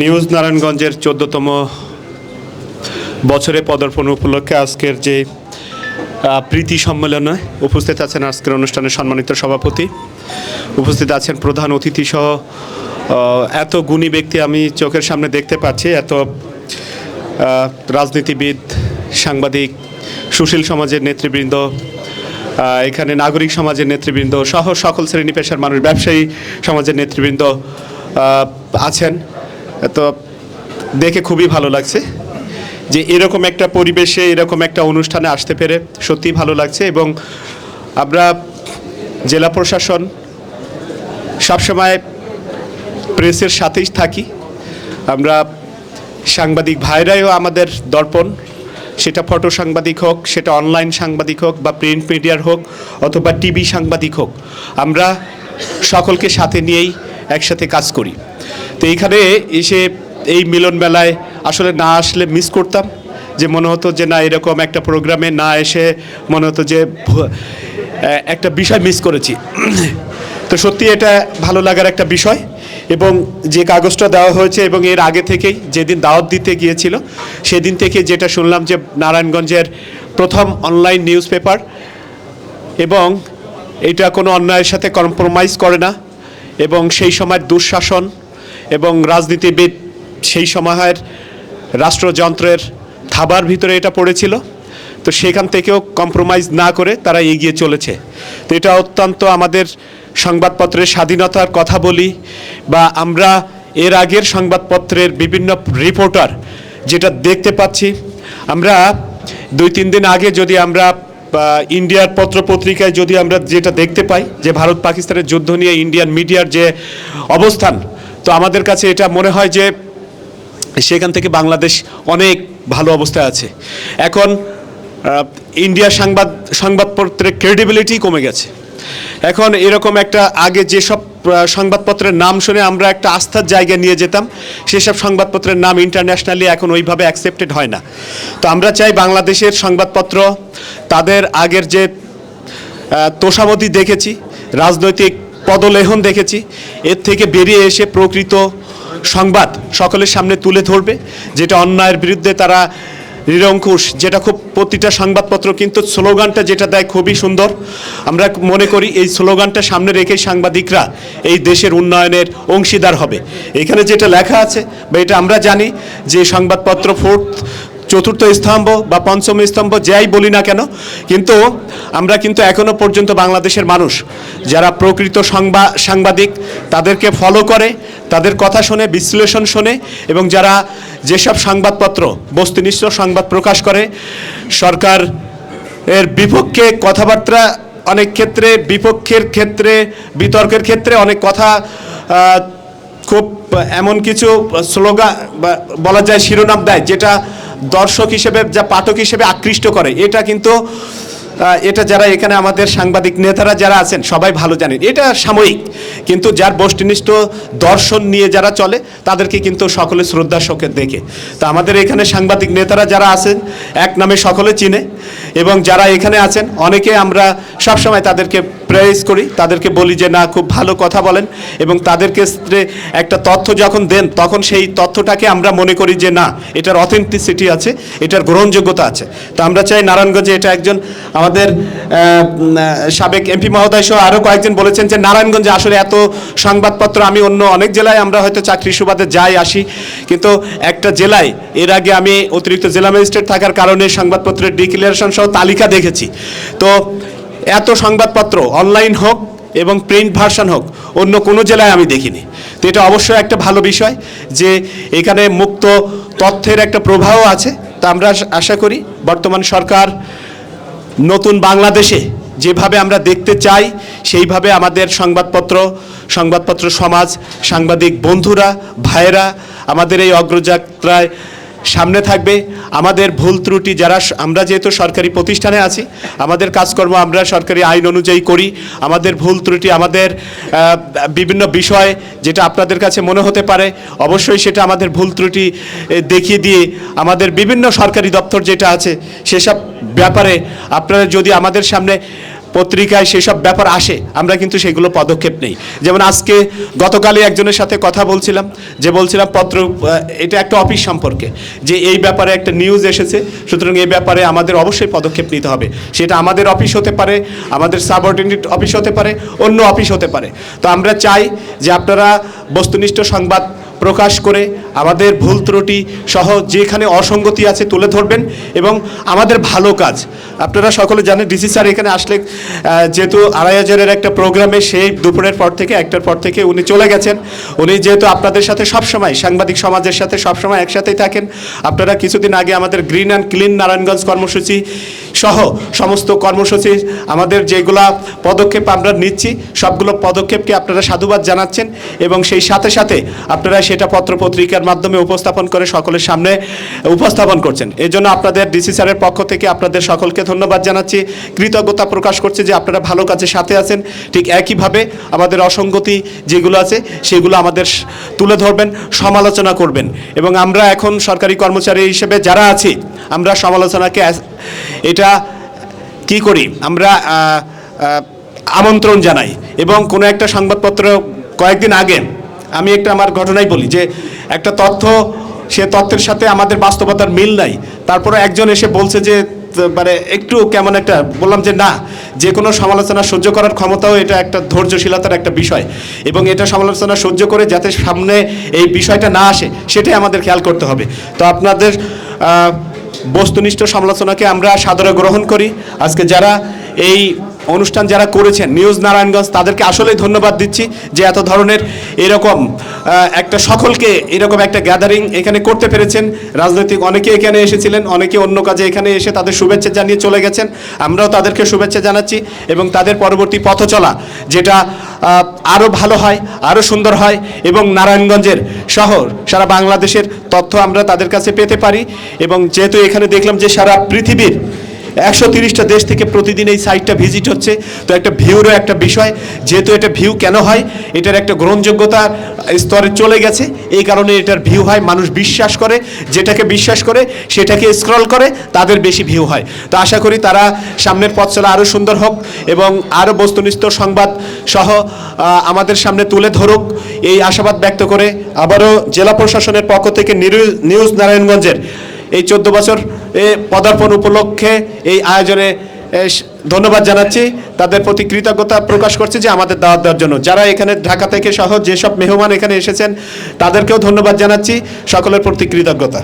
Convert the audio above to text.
News নারায়ণগঞ্জের চোদ্দতম বছরে পদার্পণ উপলক্ষে আজকের যে প্রীতি সম্মেলনে উপস্থিত আছেন আজকের অনুষ্ঠানের সম্মানিত সভাপতি। উপস্থিত আছেন প্রধান অতিথি সহ এত গুণী ব্যক্তি আমি চোখের সামনে দেখতে পাচ্ছি, এত রাজনীতিবিদ, সাংবাদিক, সুশীল সমাজের নেতৃবৃন্দ এখানে নাগরিক সমাজের নেতৃবৃন্দ সহ সকল শ্রেণি পেশার মানুষ, ব্যবসায়ী সমাজের নেতৃবৃন্দ আছেন। তো দেখে খুবই ভালো লাগছে যে এরকম একটা পরিবেশে, এরকম একটা অনুষ্ঠানে আসতে পেরে সত্যিই ভালো লাগছে এবং আমরা জেলা প্রশাসন সবসময় প্রেসের সাথেই থাকি। আমরা সাংবাদিক ভাইরাইও আমাদের দর্পণ। সেটা ফটো সাংবাদিক হোক, সেটা অনলাইন সাংবাদিক হোক বা প্রিন্ট মিডিয়ার হোক অথবা টিভি সাংবাদিক হোক, আমরা সকলকে সাথে নিয়েই একসাথে কাজ করি। তো এইখানে এসে এই মিলন মেলায় আসলে না আসলে মিস করতাম, যে মনে হতো যে না, এরকম একটা প্রোগ্রামে না এসে মনে হতো যে একটা বিষয় মিস করেছি। তো সত্যি এটা ভালো লাগার একটা বিষয় এবং যে কাগজটা দেওয়া হয়েছে এবং এর আগে থেকেই, যেদিন দাওয়াত দিতে গিয়েছিল, সেদিন থেকে যেটা শুনলাম যে নারায়ণগঞ্জের প্রথম অনলাইন নিউজ পেপার এবং এটা কোনো অন্যায়ের সাথে কম্প্রোমাইজ করে না এবং সেই সময় দুঃশাসন এবং রাজনীতিবিদ সেই সময়ের রাষ্ট্রযন্ত্রের থাবার ভিতরে এটা পড়েছিল। তো সেখান থেকেও কম্প্রোমাইজ না করে তারা এগিয়ে চলেছে। তো এটা অত্যন্ত আমাদের সংবাদপত্রের স্বাধীনতার কথা বলি বা আমরা এর আগের সংবাদপত্রের বিভিন্ন রিপোর্টার যেটা দেখতে পাচ্ছি। আমরা দুই তিন দিন আগে যদি আমরা ইন্ডিয়ার পত্রপত্রিকায় যদি আমরা যেটা দেখতে পাই যে ভারত পাকিস্তানের যুদ্ধ নিয়ে ইন্ডিয়ান মিডিয়ার যে অবস্থান তো আমাদের কাছে এটা মনে হয় যে সেখান থেকে বাংলাদেশ অনেক ভালো অবস্থায় আছে। এখন ইন্ডিয়া সংবাদ, সংবাদপত্রের ক্রেডিবিলিটি কমে গেছে। এখন এরকম একটা আগে যেসব সংবাদপত্রের নাম শুনে আমরা একটা আস্থার জায়গায় নিয়ে যেতাম সেসব সংবাদপত্রের নাম ইন্টারন্যাশনালি এখন ওইভাবে অ্যাকসেপ্টেড হয় না। তো আমরা চাই বাংলাদেশের সংবাদপত্র, তাদের আগের যে তোষামতি দেখেছি, রাজনৈতিক পদলেহন দেখেছি। এর থেকে বেরিয়ে এসে প্রকৃত সংবাদ সকলের সামনে তুলে ধরবে, যেটা অন্যায়ের বিরুদ্ধে তারা নিরঙ্কুশ, যেটা খুব প্রতিটা সংবাদপত্র, কিন্তু স্লোগানটা যেটা দেয় খুবই সুন্দর। আমরা মনে করি এই স্লোগানটা সামনে রেখেই সাংবাদিকরা এই দেশের উন্নয়নের অংশীদার হবে। এখানে যেটা লেখা আছে, বা এটা আমরা জানি যে সংবাদপত্র ফোর্থ চতুর্থ স্তম্ভ বা পঞ্চম স্তম্ভ যাই বলি না কেন, কিন্তু আমরা কিন্তু এখনও পর্যন্ত বাংলাদেশের মানুষ যারা প্রকৃত সংবাদ সাংবাদিক, তাদেরকে ফলো করে, তাদের কথা শোনে, বিশ্লেষণ শোনে এবং যারা যেসব সংবাদপত্র বস্তুনিষ্ঠ সংবাদ প্রকাশ করে, সরকার এর বিপক্ষে কথাবার্তা অনেক ক্ষেত্রে, বিপক্ষের ক্ষেত্রে, বিতর্কের ক্ষেত্রে অনেক কথা খুব এমন কিছু স্লোগান বা বলা যায়, শিরোনাম দেয়, যেটা দর্শক হিসেবে, যা পাঠক হিসেবে আকৃষ্ট করে। এটা কিন্তু এটা যারা এখানে আমাদের সাংবাদিক নেতারা যারা আছেন, সবাই ভালো জানেন। এটা সাময়িক। কিন্তু যার বস্তুনিষ্ঠ দর্শন নিয়ে যারা চলে, তাদেরকে কিন্তু সকলে শ্রদ্ধা শোকে দেখে। তা আমাদের এখানে সাংবাদিক নেতারা যারা আছেন, এক নামে সকলে চিনে। এবং যারা এখানে আছেন, অনেকে আমরা সবসময় তাদেরকে প্রেস করি, তাদেরকে বলি যে, না, খুব ভালো কথা বলেন। এবং তাদের ক্ষেত্রে একটা তথ্য যখন দেন, তখন সেই তথ্যটাকে আমরা মনে করি যে, না, এটার অথেন্টিসিটি আছে, এটার গ্রহণযোগ্যতা আছে। তো আমরা চাই নারায়ণগঞ্জে এটা একজন আমাদের সাবেক এমপি মহোদয় সহ আরও কয়েকজন বলেছেন যে, নারায়ণগঞ্জে আসলে এত সংবাদপত্র, আমি অন্য অনেক জেলায় আমরা হয়তো চাকরি সুবাদে যাই, আসি। কিন্তু একটা জেলায়, এর আগে আমি অতিরিক্ত জেলা ম্যাজিস্ট্রেট থাকার কারণে সংবাদপত্রের ডিক্লারেশন সহ তালিকা দেখেছি। তো এত সংবাদপত্র অনলাইন হোক এবং প্রিন্ট ভার্সন হোক, অন্য কোনো জেলায় আমি দেখিনি। তো এটা অবশ্যই একটা ভালো বিষয় যে এখানে মুক্ত তথ্যের একটা প্রবাহ আছে। তা আমরা আশা করি বর্তমান সরকার নতুন বাংলাদেশে যেভাবে আমরা দেখতে চাই, সেইভাবে আমাদের সংবাদপত্র সংবাদপত্র সমাজ, সাংবাদিক বন্ধুরা, ভাইয়েরা, আমাদের এই অগ্রযাত্রায় সামনে থাকবে। আমাদের ভুল ত্রুটি যারা, আমরা যেহেতু সরকারি প্রতিষ্ঠানে আছি, আমাদের কাজকর্ম আমরা সরকারি আইন অনুযায়ী করি। আমাদের ভুল ত্রুটি, আমাদের বিভিন্ন বিষয় যেটা আপনাদের কাছে মনে হতে পারে, অবশ্যই সেটা আমাদের ভুল ত্রুটি দেখিয়ে দিয়ে আমাদের বিভিন্ন সরকারি দপ্তর যেটা আছে, সেসব ব্যাপারে আপনারা যদি আমাদের সামনে পত্রিকায় সেসব ব্যাপার আসে, আমরা কিন্তু সেগুলো পদক্ষেপ নেই। যেমন আজকে গতকালই একজনের সাথে কথা বলছিলাম, যে বলছিলাম পত্র এটা একটা অফিস সম্পর্কে, যে এই ব্যাপারে একটা নিউজ এসেছে, সুতরাং এই ব্যাপারে আমাদের অবশ্যই পদক্ষেপ নিতে হবে। সেটা আমাদের অফিস হতে পারে, আমাদের সাবঅর্ডিনেট অফিস হতে পারে, অন্য অফিস হতে পারে। তো আমরা চাই যে আপনারা বস্তুনিষ্ঠ সংবাদ প্রকাশ করে আমাদের ভুল ত্রুটি সহ যেখানে অসঙ্গতি আছে তুলে ধরবেন এবং আমাদের ভালো কাজ। আপনারা সকলে জানেন, ডিসি স্যার এখানে আসলে যেহেতু আড়াই হাজারের একটা প্রোগ্রামে সেই দুপুরের পর থেকে, একটার পর থেকে উনি চলে গেছেন। উনি যেহেতু আপনাদের সাথে সবসময়, সাংবাদিক সমাজের সাথে সবসময় একসাথেই থাকেন। আপনারা কিছুদিন আগে আমাদের গ্রিন অ্যান্ড ক্লিন নারায়ণগঞ্জ কর্মসূচি সহ সমস্ত কর্মসূচি আমাদের যেগুলা পদক্ষেপ আমরা নিচ্ছি, সবগুলো পদক্ষেপকে আপনারা সাধুবাদ জানাচ্ছেন এবং সেই সাথে সাথে আপনারা সেটা পত্রপত্রিকার মাধ্যমে উপস্থাপন করে সকলের সামনে উপস্থাপন করছেন। এই জন্য আপনাদের ডিসি স্যারের পক্ষ থেকে আপনাদের সকলকে ধন্যবাদ জানাচ্ছি। কৃতজ্ঞতা প্রকাশ করছে যে আপনারা ভালো কাজের সাথে আছেন। ঠিক একইভাবে আমাদের অসঙ্গতি যেগুলো আছে, সেগুলো আমাদের তুলে ধরবেন, সমালোচনা করবেন। এবং আমরা এখন সরকারি কর্মচারী হিসেবে যারা আছি, আমরা সমালোচনাকে এটা কি করি? আমরা আমন্ত্রণ জানাই এবং কোনো একটা সংবাদপত্র কয়েকদিন আগে আমি একটা আমার ঘটনাই বলি যে একটা তথ্য, সে তথ্যের সাথে আমাদের বাস্তবতার মিল নাই। তারপরে একজন এসে বলছে যে মানে একটু কেমন একটা, বললাম যে না, যে কোনো সমালোচনা সহ্য করার ক্ষমতাও এটা একটা ধৈর্যশীলতার একটা বিষয় এবং এটা সমালোচনা সহ্য করে যাতে সামনে এই বিষয়টা না আসে, সেটাই আমাদের খেয়াল করতে হবে। তো আপনাদের বস্তুনিষ্ঠ সমালোচনাকে আমরা সাদরে গ্রহণ করি। আজকে যারা এই অনুষ্ঠান যারা করেছেন, নিউজ নারায়ণগঞ্জ, তাদেরকে আসলেই ধন্যবাদ দিচ্ছি যে এত ধরনের এরকম একটা সকলকে এরকম একটা গ্যাদারিং এখানে করতে পেরেছেন। রাজনৈতিক অনেকে এখানে এসেছিলেন, অনেকে অন্য কাজে এখানে এসে তাদের শুভেচ্ছা জানিয়ে চলে গেছেন। আমরাও তাদেরকে শুভেচ্ছা জানাচ্ছি এবং তাদের পরবর্তী পথ চলা, যেটা আরও ভালো হয় আরও সুন্দর হয় এবং নারায়ণগঞ্জের শহর, সারা বাংলাদেশের তথ্য আমরা তাদের কাছে পেতে পারি। এবং যেহেতু এখানে দেখলাম যে সারা পৃথিবীর একশো তিরিশটা দেশ থেকে প্রতিদিন এই সাইটটা ভিজিট হচ্ছে। তো একটা ভিউরও একটা বিষয়, যেহেতু এটা ভিউ কেন হয়, এটার একটা গ্রহণযোগ্যতা স্তরে চলে গেছে। এই কারণে এটার ভিউ হয়, মানুষ বিশ্বাস করে, যেটাকে বিশ্বাস করে, সেটাকে স্ক্রল করে, তাদের বেশি ভিউ হয়। তো আশা করি তারা সামনের পথ চলা আরও সুন্দর হোক এবং আরও বস্তুনিষ্ঠ সংবাদ সহ আমাদের সামনে তুলে ধরুক। এই আশাবাদ ব্যক্ত করে আবারও জেলা প্রশাসনের পক্ষ থেকে নিউজ নারায়ণগঞ্জের এই চোদ্দ বছর পদার্পণ উপলক্ষে এই আয়োজনে ধন্যবাদ জানাচ্ছি। তাদের প্রতি কৃতজ্ঞতা প্রকাশ করছি যে আমাদের দাওয়াত দেওয়ার জন্য। যারা এখানে ঢাকা থেকে সহ যেসব মেহমান এখানে এসেছেন, তাদেরকেও ধন্যবাদ জানাচ্ছি। সকলের প্রতি কৃতজ্ঞতা।